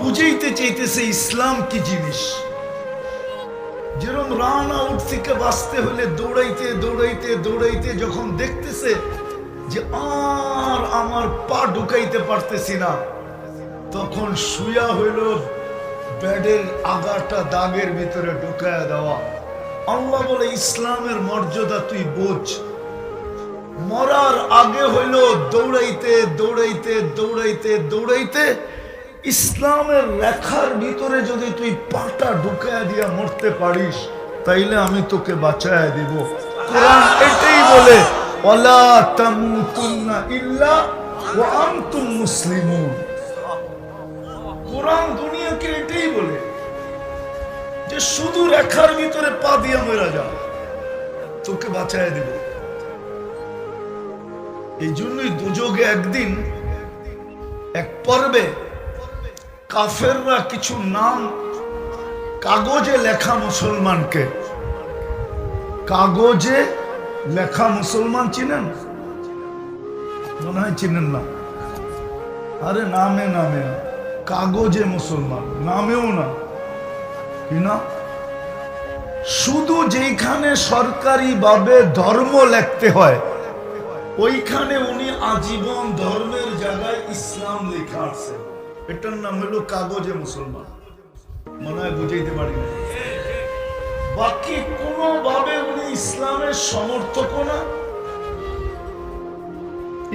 বুঝাইতে চাইতেছে ইসলাম কি জিনিস? যেরকম রান আউট থেকে বাঁচতে হলে দৌড়াইতে দৌড়াইতে দৌড়াইতে যখন দেখতেছে যে আর আমার পা ঢুকাইতে পারতেছি না, তখন শুয়া হইল ব্যাডের আগাটা দাগের ভিতরে ঢুকায়া দেওয়া। আল্লাহ বলে, ইসলামের মর্যাদা তুই বোঝ। মরার আগে হইল দৌড়াইতে দৌড়াইতে দৌড়াইতে দৌড়াইতে ইসলামের রেখার ভিতরে যদি তুই পাটা ঢুকায় দিয়া মরতে পারিস, তাইলে আমি তোকে বাঁচায় দিব। কোরআন এটাই বলে, ওয়ালা তামুতুন্না ইল্লা ওয়া আনতুম মুসলিমুন। কোরআন দুনিয়াকে এটাই বলে যে শুধু রেখার ভিতরে পা দিয়া মেরা যা, তোকে বাঁচায় দিব। এই জন্যই দুযোগে একদিন, এক পর্বে কাফেররা কিছু নাম কাগজে লেখা মুসলমানকে। কাগজে লেখা মুসলমান চিনেন? মনে হয় চিনেন না। আরে নামে নামে না। কাগজে মুসলমান। নামেও না। কি না শুধু যেখানে সরকারি ভাবে ধর্ম লিখতে হয়, ওইখানে উনি আজীবন ধর্মের জায়গায় ইসলাম লেখা আছে। এটার নাম হলো কাগজে মুসলমান। মনে হয় বুঝাইতে পারি না। বাকি কোনোভাবে উনি ইসলামের সমর্থকও না।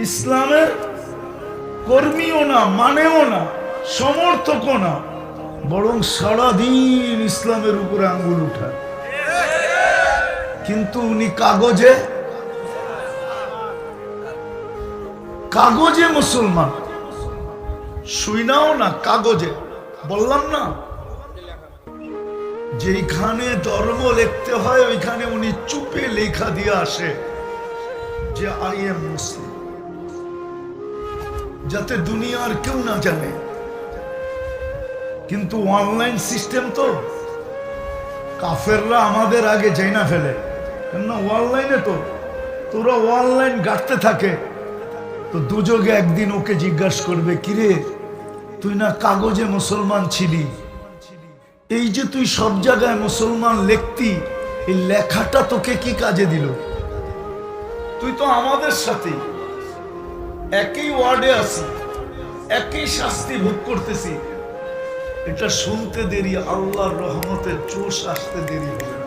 ইসলামের কর্মীও না, মানেও না সমর্থক না। বরং সারাদিন ইসলামের উপরে আঙ্গুল উঠায়। কিন্তু উনি কাগজে কাগজে মুসলমান। শুইনাও না কাগজে, বললাম না। যেখানে ধর্ম লিখতে হয়, ওইখানে উনি চুপে লেখা দিয়ে আসে যে আই এম মুসলিম যাতে দুনিয়ার কেউ না জানে। কিন্তু অনলাইন সিস্টেম তো, কাফেররা আমাদের আগে যাই না ফেলে। কেননা অনলাইনে তো, তোরা অনলাইন গাঁটতে থাকে, তো দুযোগে একদিন ওকে জিজ্ঞাসা করবে, কিরে তুই না কাগজে মুসলমান ছিলি। এই যে তুই সব জায়গায় মুসলমান লেখতি, এই লেখাটা তোকে কি কাজে দিল? তুই তো আমাদের সাথে একই ওয়ার্ডে আছি একই শাস্তি ভোগ করতেছি এটা শুনতে দেরি, আল্লাহর রহমতের চোষ আসতে দেরি হবে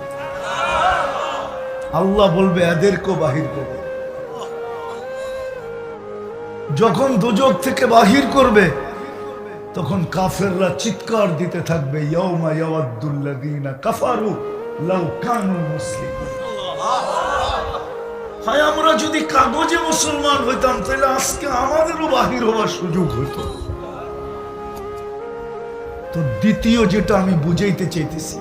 আল্লাহ বলবে, এদেরকেও বাহির করবে যখন দুজক থেকে বাহির করবে তখন কাফেররা চিৎকার দিতে থাকবে আমরা যদি কাগজে মুসলমান হইতাম, তাহলে আজকে আমাদেরও বাহির হওয়ার সুযোগ তো দ্বিতীয় যেটা আমি বুঝাইতে চাইতেছি,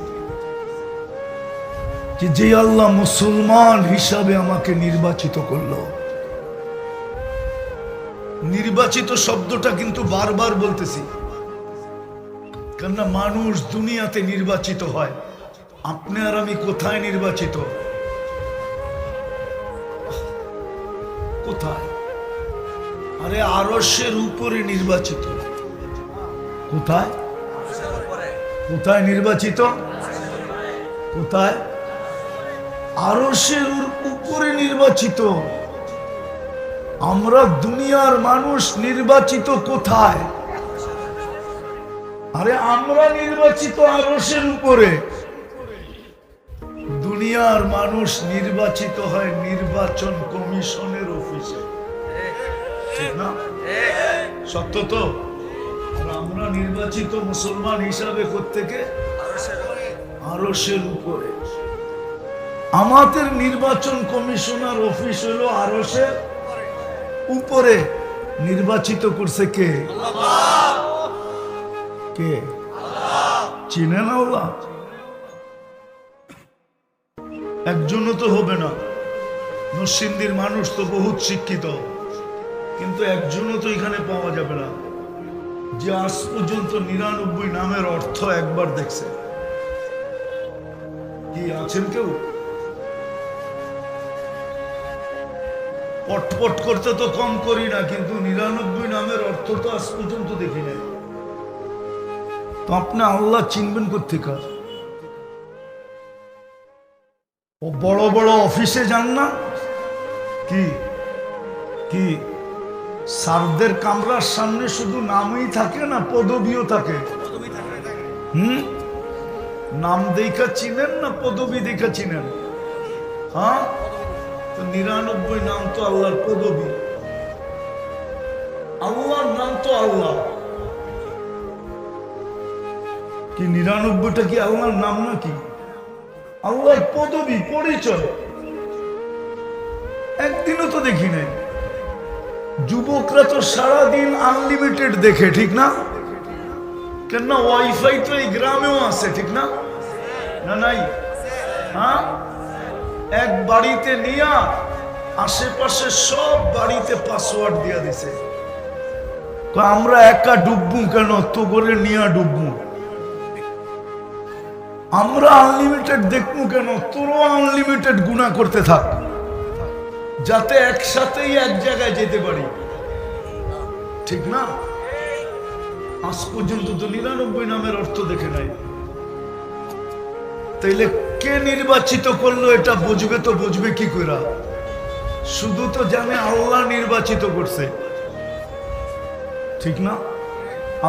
যে যে আল্লাহ মুসলমান হিসাবে আমাকে নির্বাচিত করল, নির্বাচিত শব্দটা কিন্তু বারবার বলতেছি। কেননা মানুষ দুনিয়াতে নির্বাচিত হয়। আপনি আর আমি কোথায় নির্বাচিত? কোথায়? আরে আরসের উপরে নির্বাচিত। কোথায়? কোথায় নির্বাচিত? কোথায়? আরসের উপরে নির্বাচিত। আমরা দুনিয়ার মানুষ নির্বাচিত কোথায়? আরে আমরা নির্বাচিত আরসের উপরে। দুনিয়ার মানুষ নির্বাচিত হয় নির্বাচন কমিশনের অফিসে। সত্য তো? আমরা নির্বাচিত মুসলমান হিসাবে থেকে আরসের উপরে। আমাদের নির্বাচন কমিশনার অফিস হলো আরসের উপরে। নির্বাচিত করছে কে? কে? চিনে না ওলা একজনও তো হবে না। নরসিংদীর মানুষ তো বহুত শিক্ষিত। কিন্তু একজনও তো এখানে পাওয়া যাবে না। যে আজ পর্যন্ত নিরানব্বই নামের অর্থ একবার দেখছে। কি আছেন কেউ? পটপট করতে তো কম করি না, কিন্তু নিরানব্বই নামের অর্থ তো আজ পর্যন্ত দেখি নাই। তো আপনি আল্লাহ চিনবেন কোথেকে ও বড় বড় অফিসে যান না? কি? কি? স্যারদের কামরার সামনে শুধু নামই থাকে না পদবিও থাকে। হুম? নাম দেখা চিনেন না পদবি দেখা চিনেন? হ্যাঁ? তো নিরানব্বই নাম তো আল্লাহর পদবি। আল্লাহর নাম তো আল্লাহ। কি নিরানব্বইটা কি আল্লাহর নাম নাকি? আল্লাহর পদবি, পরিচয়। একদিনও তো দেখি নাই। যুবকরা তো সারাদিন আনলিমিটেড দেখে, ঠিক না? কেন ওয়াইফাই তো এই গ্রামেও আছে, ঠিক না? না নাই? হ্যাঁ? এক বাড়িতে নিয়া আশেপাশে সব বাড়িতে পাসওয়ার্ড দিয়া দিছে। আমরা একা ডুববু কেন? তো করে নিয়া ডুববু। আমরা আনলিমিটেড দেখব কেন? তোরও আনলিমিটেড গুণা করতে থাক। যাতে একসাথেই এক জায়গায় যেতে পারি। ঠিক না? আজ পর্যন্ত তো নিরানব্বই নামের অর্থ দেখে নাই। তাইলে কে নির্বাচিত করল এটা বুঝবে তো বুঝবে কি করে শুধু তো জানে আল্লাহ নির্বাচিত করছে। ঠিক না?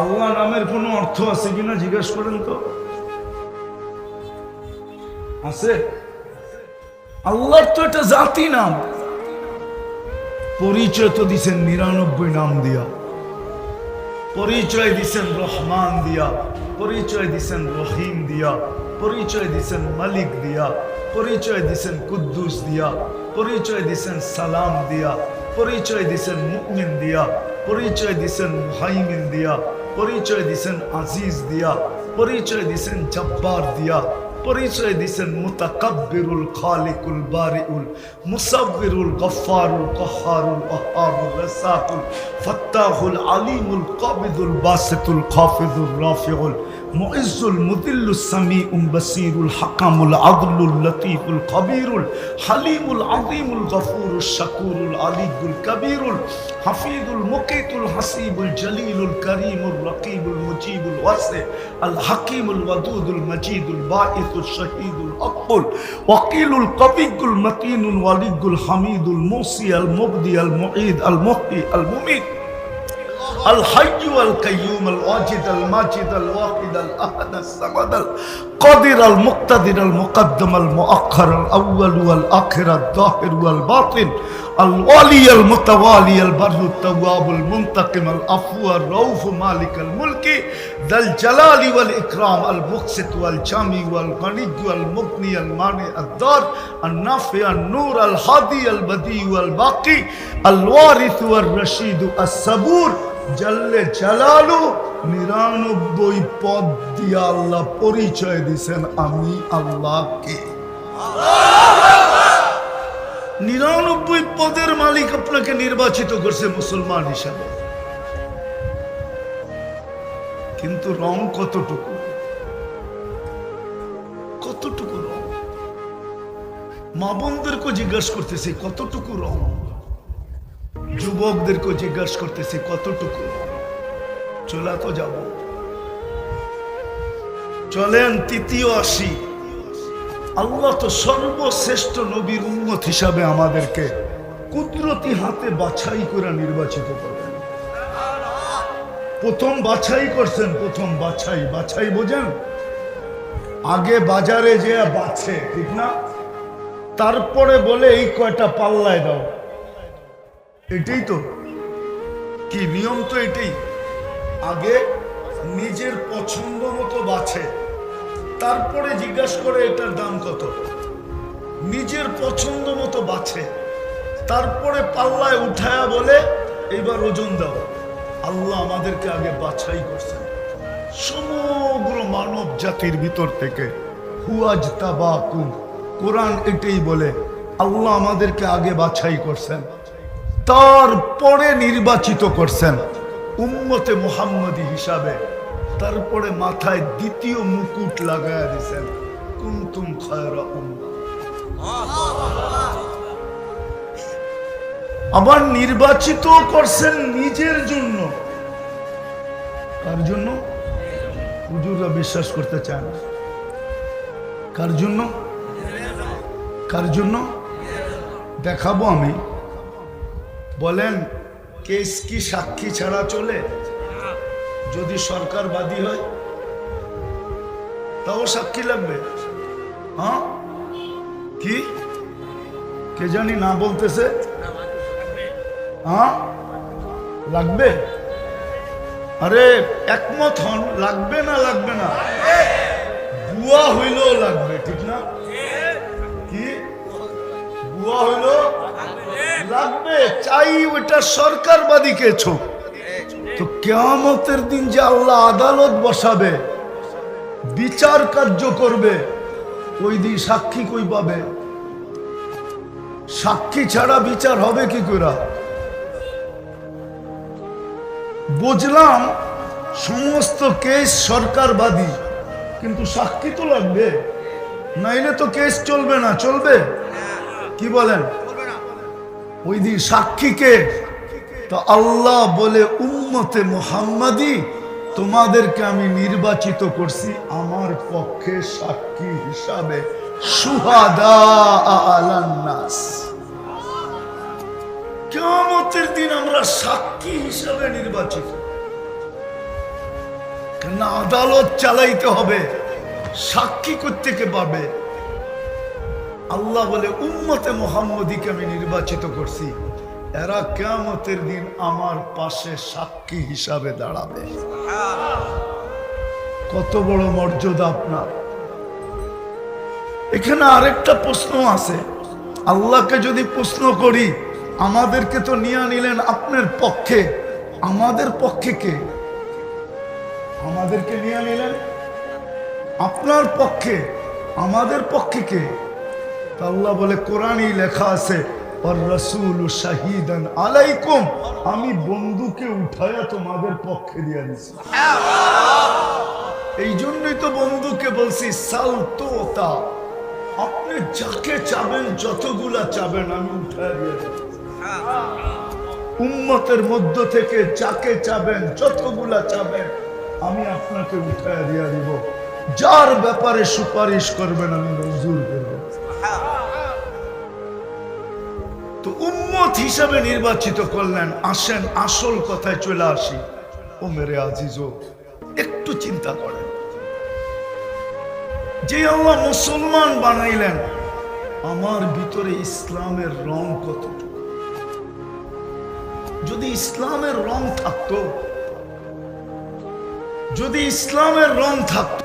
আল্লাহ নামের কোনো অর্থ আছে কিনা জিজ্ঞেস করেন তো। আছে? আল্লাহর তো এটা জাতি নাম। পরিচয় তো দিছেন নিরানব্বই নাম দিয়া। পরিচয় দিছেন রহমান দিয়া। পরিচয় দিছেন রহিম দিয়া। পরিচয় দিছেন মালিক দিয়া। পরিচয় দিছেন কুদ্দুস দিয়া। পরিচয় দিছেন সালাম দিয়া। পরিচয় দিছেন মুমিন দিয়া। পরিচয় দিছেন মুহাইমিন দিয়া। পরিচয় দিছেন আজিজ দিয়া। পরিচয় দিছেন জব্বার দিয়া। পরিচয় দিছেন মুতাকাব্বিরুল খালিকুল বারিউল মুসাব্বিরুল গফফারুল কহারুল ওয়াহাবুর রাসাকুল ফাত্তাহুল আলিমুল কাবিদুল বাসিতুল খাফিদুর রাফিউল মুইজ্জুল মুদিল্লুস সামিউল বাসিরুল হাকামুল আদলুল লতীফুল খবীরুল হালিমুল আযীমুল গফুরুশ শাকুরুল আলিয়ুল কবীরুল হাফিজুল মুকিতুল হাসিবুল জলিলুল করিমুল রকিবুল মুজিবুল ওয়াসি আল হাকিমুল ওয়াদুদুল মজিদুল বাঈসুল শহীদুল আকবুল ওয়াকিলুল কবিগুল মতিনুল ওয়ালিগুল হামিদুল মুসি আল মুবদি আল মুঈদ আল মুহyi আল মুমিত الحي القيوم الواجد الماجد الواحد الأحد الصمد القادر المقتدر المقدم المؤخر الأول والآخر الظاهر والباطن الوالي المتوالي البر التواب المنتقم العفو الرؤوف مالك الملك ذا الجلال والإكرام المقسط والجامي والغني والمغني المانع الدار النافع النور الهادي البديع والباقي الوارث والرشيد الصبور জাল্লে জালালু নিরানব্বই পদ দিয়ে আল্লাহ পরিচয় দিছেন, আমি আল্লাহকে। নিরানব্বই পদের মালিক আপনাকে নির্বাচিত করছে মুসলমান হিসাবে। কিন্তু রং কতটুকু? কতটুকু রং? মা বোনদেরকে জিজ্ঞাসা করতেছে, কতটুকু রং? যুবকদেরকে জিজ্ঞাসা করতেছি, কতটুকু? চলা তো যাব। চলেন তৃতীয় আসি আল্লাহ তো সর্বশ্রেষ্ঠ নবীর উন্মত হিসাবে আমাদেরকে কুদরতি হাতে বাছাই করে নির্বাচিত করবেন। প্রথম বাছাই করছেন, প্রথম বাছাই বাছাই বোঝেন? আগে বাজারে যে বাছে, ঠিক না? তারপরে বলে এই কয়টা পাল্লায় দাও। এটাই তো। কি নিয়ম তো এটাই। আগে নিজের পছন্দ মতো বাছে, তারপরে জিজ্ঞাসা করে এটার দাম কত। নিজের পছন্দ মতো বাছে, তারপরে পাল্লায় উঠায়া বলে এবার ওজন দাও। আল্লাহ আমাদেরকে আগে বাছাই করছেন। সমগ্র মানব জাতির ভিতর থেকে হুয়াজ তাবাকুম কোরআন এটাই বলে, আল্লাহ আমাদেরকে আগে বাছাই করছেন। তারপরে নির্বাচিত করছেন উম্মতে মুহাম্মদী হিসাবে। তারপরে মাথায় দ্বিতীয় মুকুট লাগায় দিয়েছেন কুন্তুম খায়রা আবার নির্বাচিত করছেন নিজের জন্য। কার জন্য? হুজুররা বিশ্বাস করতে চায় না। কার জন্য? কার জন্য? দেখাবো আমি। বলেন, কেস কি সাক্ষী ছাড়া চলে? যদি সরকার বাদী হয়, তাও সাক্ষী লাগবে। হ্যাঁ? কি? কে জানি না বলতেছে। হ্যাঁ? লাগবে? আরে, একমত হন, লাগবে না লাগবে না। বুয়া হইলেও লাগবে, ঠিক চাই ওইটা সরকারবাদী কেছো তো কেয়ামতের দিন যে আল্লাহ আদালত বসাবে, বিচার কার্য করবে, ওই দিন সাক্ষী কই পাবে? সাক্ষী ছাড়া বিচার হবে কি করে বুঝলাম সমস্ত কেস সরকারবাদী, কিন্তু সাক্ষী তো লাগবে। নাইলে তো কেস চলবে না, চলবে? কি বলেন? ওই দিন সাক্ষীকে তো আল্লাহ বলে, উম্মতে মোহাম্মদি, তোমাদেরকে আমি নির্বাচিত করছি আমার পক্ষে সাক্ষী হিসাবে। সুহাদা আলান্নাস কেমতের দিন আমরা সাক্ষী হিসাবে নির্বাচিত। কেন আদালত চালাইতে হবে, সাক্ষী করতে কে পাবে। আল্লাহ বলে উম্মতে মোহাম্মদীকে আমি নির্বাচিত করছি। এরা কেমতের দিন আমার পাশে সাক্ষী হিসাবে দাঁড়াবে। কত বড় মর্যাদা আপনার। এখানে আরেকটা প্রশ্ন আছে। আল্লাহকে যদি প্রশ্ন করি আমাদেরকে তো নিয়ে নিলেন আপনার পক্ষে আমাদের পক্ষে কে? আমাদেরকে নিয়ে নিলেন আপনার পক্ষে আমাদের পক্ষে কে? আল্লাহ বলে, কোরআনই লেখা আছে আমি বন্ধুকে উঠায়া তোমাদের পক্ষে দিয়ে দিছি এই জন্যই তো বন্ধুকে বলছি আপনি যাকে চাবেন, যতগুলা চাবেন, আমি উঠায় দিয়ে দেব উম্মতের মধ্য থেকে যাকে চাবেন, যতগুলা চাবেন, আমি আপনাকে উঠায় দিয়ে দিব। যার ব্যাপারে সুপারিশ করবেন, আমি মঞ্জুর করব তো উম্মত হিসাবে নির্বাচিত করলেন। আসেন, আসল কথায় চলে আসি। ও মেরে আজিজো একটু চিন্তা করেন। যে আল্লাহ মুসলমান বানাইলেন, আমার ভিতরে ইসলামের রং কতটুকু? যদি ইসলামের রং থাকতো, যদি ইসলামের রং থাকতো